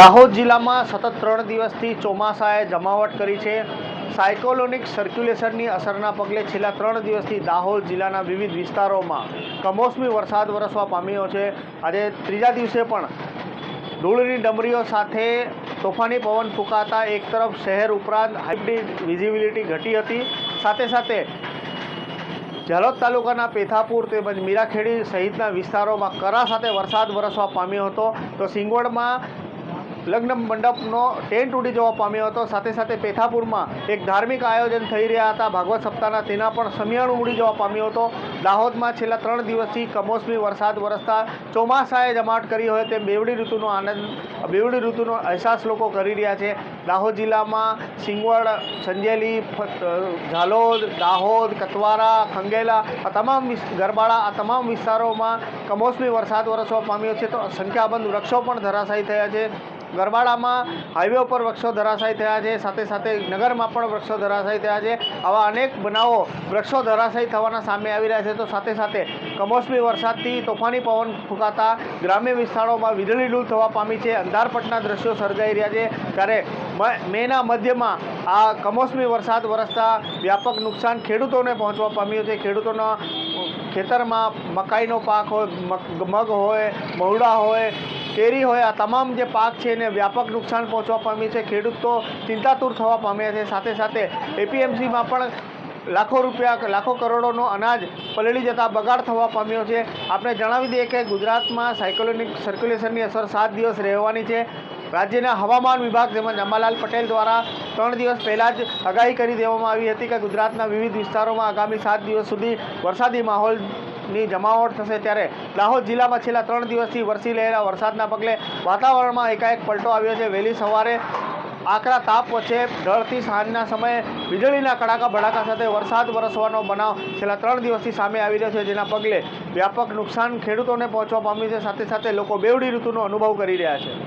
દાહોદ જિલ્લામાં સતત ત્રણ દિવસથી ચોમાસાએ જમાવટ કરી છે. સાયકોલોનિક સર્ક્યુલેશનની અસરના પગલે છેલ્લા ત્રણ દિવસથી દાહોદ જિલ્લાના વિવિધ વિસ્તારોમાં કમોસમી વરસાદ વરસવા પામ્યો છે. આજે ત્રીજા દિવસે પણ ધૂળની ડમરીઓ સાથે તોફાની પવન ફૂંકાતા એક તરફ શહેર ઉપરાંત હાઈબ્રિડ વિઝિબિલિટી ઘટી હતી. સાથે સાથે જલોદ તાલુકાના પેથાપુર તેમજ મીરાખેડી સહિતના વિસ્તારોમાં કરા સાથે વરસાદ વરસવા પામ્યો હતો. તો સિંગવડમાં લગ્ન મંડપનો ટેન્ટ ઉડી જવા પામ્યો હતો. સાથે સાથે પેથાપુરમાં એક ધાર્મિક આયોજન થઈ રહ્યા હતા. ભાગવત સપ્તાહના તેના પણ સમિયાણું ઉડી જવા પામ્યો હતો. દાહોદમાં છેલ્લા ત્રણ દિવસથી કમોસમી વરસાદ વરસતા ચોમાસાએ જમાટ કરી હોય તેમ બેવડી ઋતુનો આનંદ, બેવડી ઋતુનો અહેસાસ લોકો કરી રહ્યા છે. દાહોદ જિલ્લામાં સિંગવડ, સંજેલી ઝાલોદ, દાહોદ કતવારા ખંગેલા આ તમામ ગરબાળા આ તમામ વિસ્તારોમાં કમોસમી વરસાદ વરસવા પામ્યો છે. તો સંખ્યાબંધ વૃક્ષો પણ ધરાશાયી થયા છે. ગરબાડામાં હાઈવે ઉપર વૃક્ષો ધરાશાયી થયા છે, સાથે સાથે નગરમાં પણ વૃક્ષો ધરાશાયી થયા છે. આવા અનેક બનાવો વૃક્ષો ધરાશાયી થવાના સામે આવી રહ્યા છે. તો સાથે સાથે કમોસમી વરસાદથી તોફાની પવન ફૂંકાતા ગ્રામ્ય વિસ્તારોમાં વીજળી ડૂલ થવા પામી છે. અંધારપટના દ્રશ્યો સર્જાઈ રહ્યા છે. ત્યારે મેના મધ્યમાં આ કમોસમી વરસાદ વરસતા વ્યાપક નુકસાન ખેડૂતોને પહોંચવા પામ્યું છે. ખેડૂતોના ખેતરમાં મકાઈનો પાક હોય મગ હોય, મહુડા હોય કેરી હોય, આ તમામ જે પાક છે એને વ્યાપક નુકસાન પહોંચવા પામ્યું છે. ખેડૂતો ચિંતાતુર થવા પામ્યા છે. સાથે સાથે એપીએમસીમાં પણ લાખો રૂપિયા, લાખો કરોડોનો અનાજ પલળી જતાં બગાડ થવા પામ્યો છે. આપણે જણાવી દઈએ કે ગુજરાતમાં સાયકોલોનિક સર્ક્યુલેશનની અસર સાત દિવસ રહેવાની છે. રાજ્યના હવામાન વિભાગ તેમજ અંબાલાલ પટેલ દ્વારા ત્રણ દિવસ પહેલાં જ આગાહી કરી દેવામાં આવી હતી કે ગુજરાતના વિવિધ વિસ્તારોમાં આગામી સાત દિવસ સુધી વરસાદી માહોલની જમાવટ થશે. ત્યારે દાહોદ જિલ્લામાં છેલ્લા ત્રણ દિવસથી વરસી રહેલા વરસાદના પગલે વાતાવરણમાં એકાએક પલટો આવ્યો છે. વહેલી સવારે આકરા તાપ વચ્ચે ઢળતી સાંજના સમયે વીજળીના કડાકા ભડાકા સાથે વરસાદ વરસવાનો બનાવ છેલ્લા ત્રણ દિવસથી સામે આવી રહ્યો છે, જેના પગલે વ્યાપક નુકસાન ખેડૂતોને પહોંચવા પામ્યું છે. સાથે સાથે લોકો બેવડી ઋતુનો અનુભવ કરી રહ્યા છે.